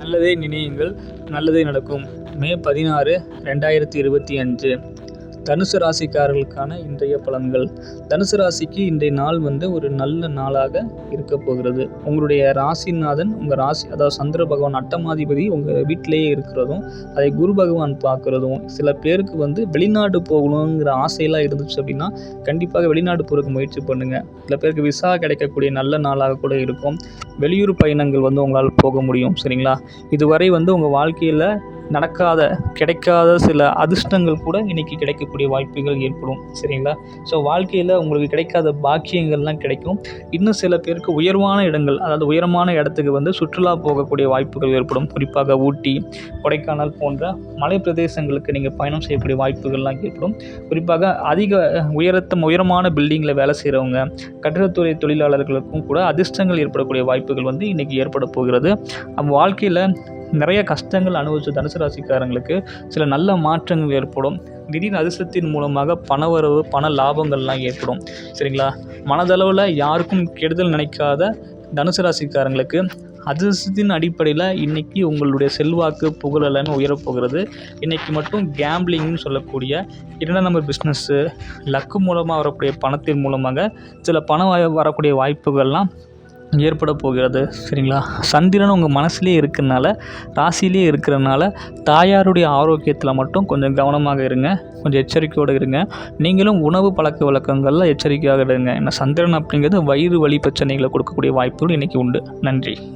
நல்லதே நினையுங்கள் நல்லதே நடக்கும். மே பதினாறு ரெண்டாயிரத்தி இருபத்தி அஞ்சு. தனுசு ராசிக்காரர்களுக்கான இன்றைய பலன்கள். தனுசு ராசிக்கு இன்றைய நாள் வந்து ஒரு நல்ல நாளாக இருக்க போகிறது. உங்களுடைய ராசிநாதன் உங்கள் ராசி அதாவது சந்திர பகவான் அட்டமாதிபதி உங்கள் வீட்டிலேயே இருக்கிறதும் அதை குரு பகவான் பார்க்குறதும் சில பேருக்கு வந்து வெளிநாடு போகணுங்கிற ஆசையெல்லாம் இருந்துச்சு அப்படின்னா கண்டிப்பாக வெளிநாடு போகிறதுக்கு முயற்சி பண்ணுங்கள் சில பேருக்கு விசா கிடைக்கக்கூடிய நல்ல நாளாக கூட இருக்கும். வெளியூர் பயணங்கள் வந்து உங்களால் போக முடியும் சரிங்களா? இதுவரை வந்து உங்கள் வாழ்க்கையில் நடக்காத கிடைக்காத சில அதிர்ஷ்டங்கள் கூட இன்றைக்கி கிடைக்கக்கூடிய வாய்ப்புகள் ஏற்படும். சரிங்களா? ஸோ வாழ்க்கையில் உங்களுக்கு கிடைக்காத பாக்கியங்கள்லாம் கிடைக்கும். இன்னும் சில பேருக்கு உயர்வான இடங்கள் அதாவது உயரமான இடத்துக்கு வந்து சுற்றுலா போகக்கூடிய வாய்ப்புகள் ஏற்படும். குறிப்பாக ஊட்டி கொடைக்கானல் போன்ற மலை பிரதேசங்களுக்கு நீங்கள் பயணம் செய்யக்கூடிய வாய்ப்புகள்லாம் ஏற்படும். குறிப்பாக அதிக உயரத்தம் உயரமான பில்டிங்கில் வேலை செய்கிறவங்க கட்டிடத்துறை தொழிலாளர்களுக்கும் கூட அதிர்ஷ்டங்கள் ஏற்படக்கூடிய வாய்ப்புகள் வந்து இன்றைக்கி ஏற்பட போகிறது. நம்ம வாழ்க்கையில் நிறைய கஷ்டங்கள் அனுபவிச்ச தனுசு ராசிக்காரங்களுக்கு சில நல்ல மாற்றங்கள் ஏற்படும். திடீர் அதிர்ஷ்டத்தின் மூலமாக பணவரவு பண லாபங்கள்லாம் ஏற்படும். சரிங்களா? மனதளவில் யாருக்கும் கெடுதல் நினைக்காத தனுசு ராசிக்காரங்களுக்கு அதிர்ஷ்டத்தின் அடிப்படையில் இன்றைக்கி உங்களுடைய செல்வாக்கு புகழ் எல்லாமே உயரப்போகிறது. இன்றைக்கி மட்டும் கேம்பிளிங்னு சொல்லக்கூடிய இரண்டாம் நம்பர் பிஸ்னஸ்ஸு லக்கு மூலமாக வரக்கூடிய பணத்தின் மூலமாக சில பணம் வரக்கூடிய வாய்ப்புகள்லாம் ஏற்பட போகிறது சரிங்களா? சந்திரன் உங்கள் மனசுலேயே இருக்கிறனால ராசிலேயே இருக்கிறனால தாயாருடைய ஆரோக்கியத்தில் மட்டும் கொஞ்சம் கவனமாக இருங்க கொஞ்சம் எச்சரிக்கையோடு இருங்க. நீங்களும் உணவு பழக்க வழக்கங்களில் எச்சரிக்கையாக இருங்க. ஏன்னா சந்திரன் அப்படிங்கிறது வயிறு வலி பிரச்சனைகளை கொடுக்கக்கூடிய வாய்ப்புகள் இன்றைக்கி உண்டு. நன்றி.